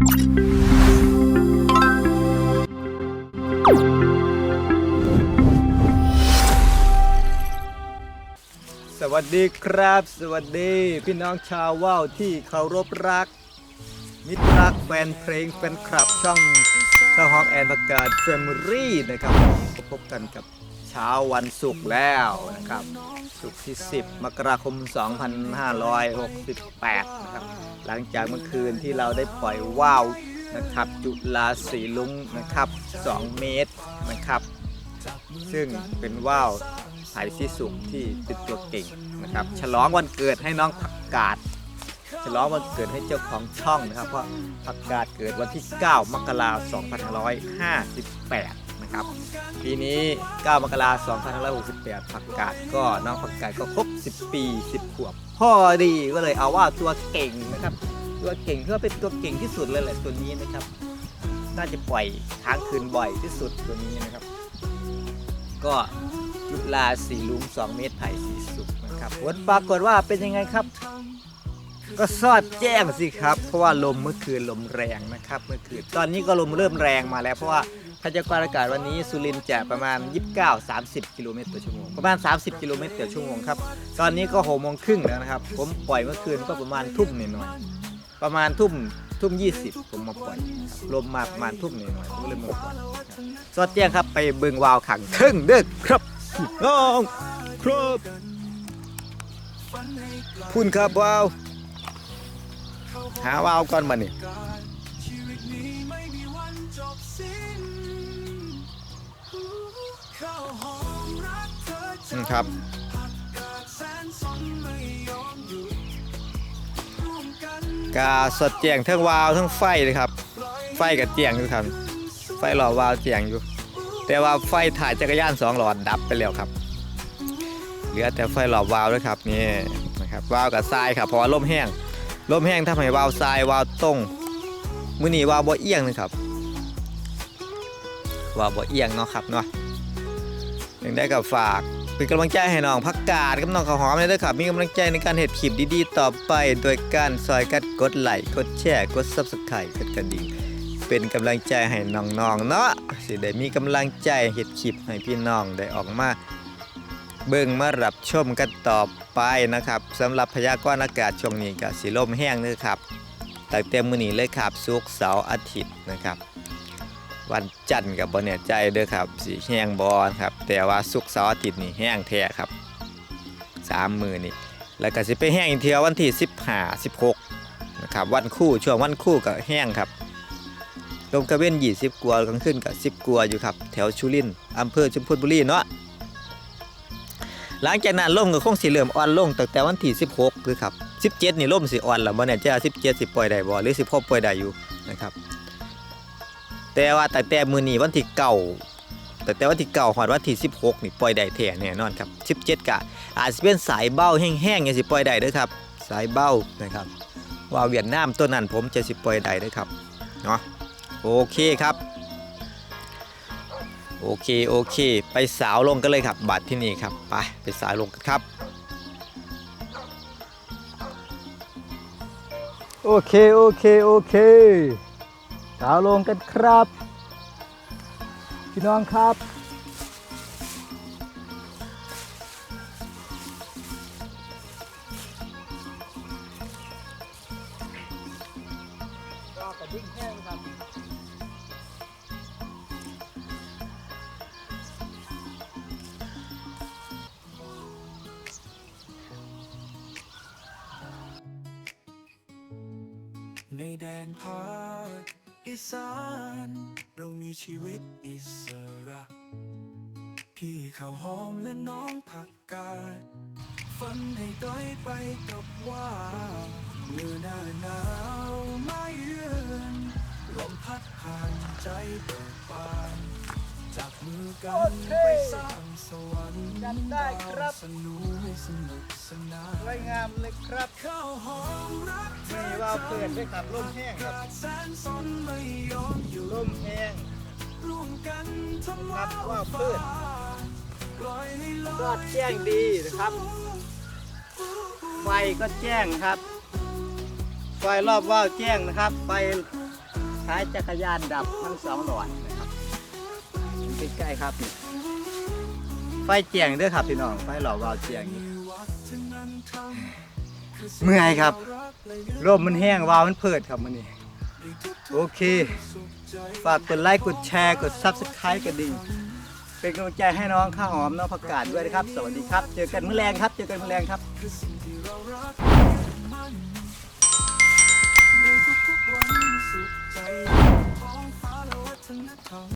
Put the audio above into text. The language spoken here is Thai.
สวัสดีครับ สวัสดีพี่น้องชาวว่าวที่เคารพรัก มิตรรักแฟนเพลงแฟนคลับช่องข้าวฮอกแอนประกาศแฟมิลี่นะครับก็พบกันกับเช้าวันศุกร์แล้วนะครับศุกร์ที่ 10 มกราคม 2568 นะครับ หลังจากเมื่อคืนที่เราได้ปล่อยว่าวนะครับ จุลาสีลุงนะครับ 2 เมตรนะครับ ซึ่งเป็นว่าวไผ่ที่สุกที่เป็นตัวเก่งนะครับ ฉลองวันเกิดให้น้องผักกาดฉลองวันเกิดให้เจ้าของช่องนะครับ เพราะผักกาดเกิดวันที่ 9 มกราคม 2558 นะครับ ปีนี้ 9 มกราคม2568ผักกาดก็น้องผักกาดก็ครบ 10 ปี 10 ขวบพ่อดีก็เลยเอาว่าตัวเก่งนะครับ ตัวเก่งเพื่อเป็นตัวเก่งที่สุดเลยแหละตัวนี้นะครับ น่าจะปล่อยค้างคืนบ่อยที่สุดตัวนี้นะครับ ก็ยุลาสีลุง2เมตรไผ่สีสุกนะครับผลปรากฏว่าเป็นยังไงครับก็สอดแจ้งสิครับ เพราะว่าลมเมื่อคืนลมแรงนะครับ เมื่อคืนตอนนี้ก็ลมเริ่มแรงมาแล้ว เพราะว่า พยากรณ์อากาศวันนี้สุรินทร์จะประมาณ 29 30 กิโลเมตรต่อชั่วโมงประมาณ 30 กิโลเมตรต่อชั่วโมงครับตอนนี้ก็หกโมงครึ่งแล้วนะครับ ผมปล่อยเมื่อคืนก็ประมาณทุ่มหน่อยๆประมาณทุ่มทุ่ม 20 ผมมาปล่อยครับลมมาประมาณทุ่มหน่อยๆผมก็เลยมาปล่อยครับสอดแจ้งครับไปเบิงวาวขังครึ่งเด้อครับน้องครับพุ่นครับวาวหาวาวก่อนมานี่ อืมครับ กาสดแจงทั้งวาวทั้งไฟเลยครับ ไฟกับเจียงอยู่ครับไฟหล่อวาวเจียงอยู่ แต่ว่าไฟถ่ายจักรยานสองหลอดดับไปแล้วครับ เหลือแต่ไฟหล่อวาวด้วยครับนี่นะครับวาวกับทรายครับเพราะว่าลมแห้งลมแห้งทำให้วาวทรายวาวตรงมือนีวาวบ่เอียงนะครับวาวบ่เอียงเนาะครับเนาะยังได้กับฝาก เป็นกำลังใจให้น้องพักกาดกับน้องข้าวหอมเลยด้อครับ มีกำลังใจในการเห็ดคลิปดีๆ ต่อไป โดยการซอยกัดกดไลค์กดแชร์กด Subscribe กดกระดิ่งเป็นกำลังใจให้น้องๆเนาะสิได้มีกำลังใจเห็ดคลิปให้พี่น้องได้ออกมาเบิ่งมารับชมกันต่อไปนะครับสำหรับพยากรณ์อากาศช่วงนี้ก็สิลมแห้งเลยครับตั้งแต่มื้อนี้เลยครับศุกร์เสาร์อาทิตย์นะครับ วันจันทร์กับบ่แน่ใจเด้อครับสิแห้งบ่ครับ แต่ว่าศุกร์เสาร์อาทิตย์นี่แห้งแท้ครับสามมือนี่แล้วก็สิไปแห้งอีกเทียววันที่15 16นะครับวันคู่ช่วงวันคู่ก็แห้งครับลมกระเว้น20กว่ากลางคืนก็10กว่าอยู่ครับ แถวชุรินอำเภอชุมพลบุรีเนาะหลังจากนั้นล่มก็คงสิเริ่มอ่อนลงตั้งแต่วันที่ 16 คือครับ 17 นี่ล่มสิอ่อนแล้วบ่แน่ใจว่า17 สิปล่อยได้บ่หรือ 16 ปล่อยได้อยู่นะครับ แต่ว่าตั้งแต่มือนี้วันที่9ตั้งแต่วันที่9ฮอดวันที่ 16 นี่ปล่อยได้แท้แน่นอนครับ 17ก็อาจสิเป็นสายเบ้าแห้งๆจังสิปล่อยได้ด้อครับ สายเบ้านะครับ ว่าเวียดนามตัวนั้นผมจะสิปล่อยได้ด้อครับเนาะโอเคครับโอเคโอเค ไปสาวลงกันเลยครับ บัตรที่นี่ครับไปไปสาวลงกันครับ โอเคโอเคโอเค สาวลงกันครับ พี่น้องครับก็กระดิ่งแห้งครับในแดนภาค อีสานเรามีชีวิตอิสระพี่ข้าวหอมและน้องผักกาดฝันให้ต้อยไปกับว่าเมื่อหน้าหนาวมาเยือนลมพัดผ่านใจเปิดบาน จับมือกันไปสร้างสวรรค์จำได้ครับสนุกสนุกสนานสวยงามเลยครับข้าวหอมรักเธอมีว่าเปิดด้วยครับร่มแห้งครับแสนสนไม่ยอมอยู่ร่มแห้งร่วมกันทำว่าว่าเปิดปล่อยให้ลอดแจ้งดีนะครับไฟก็แจ้งครับไฟรอบว่าวแจ้งนะครับไฟขายจักรยานดับทั้งสองหลอดนะครับ ใกล้ๆครับนี่ไฟเจียงเด้อครับพี่น้อง ไฟหล่อวาวเจียงนี่เมื่อยครับร่มมันแห้งวาวมันเพิดครับมันนี่โอเคฝากกดไลค์กดแชร์กด Subscribe กระดิ่งเป็นกำลังใจให้น้องข้าวหอมน้องผักกาดด้วยนะครับ สวัสดีครับ เจอกันมื้อแรงครับ เจอกันมื้อแรงครับ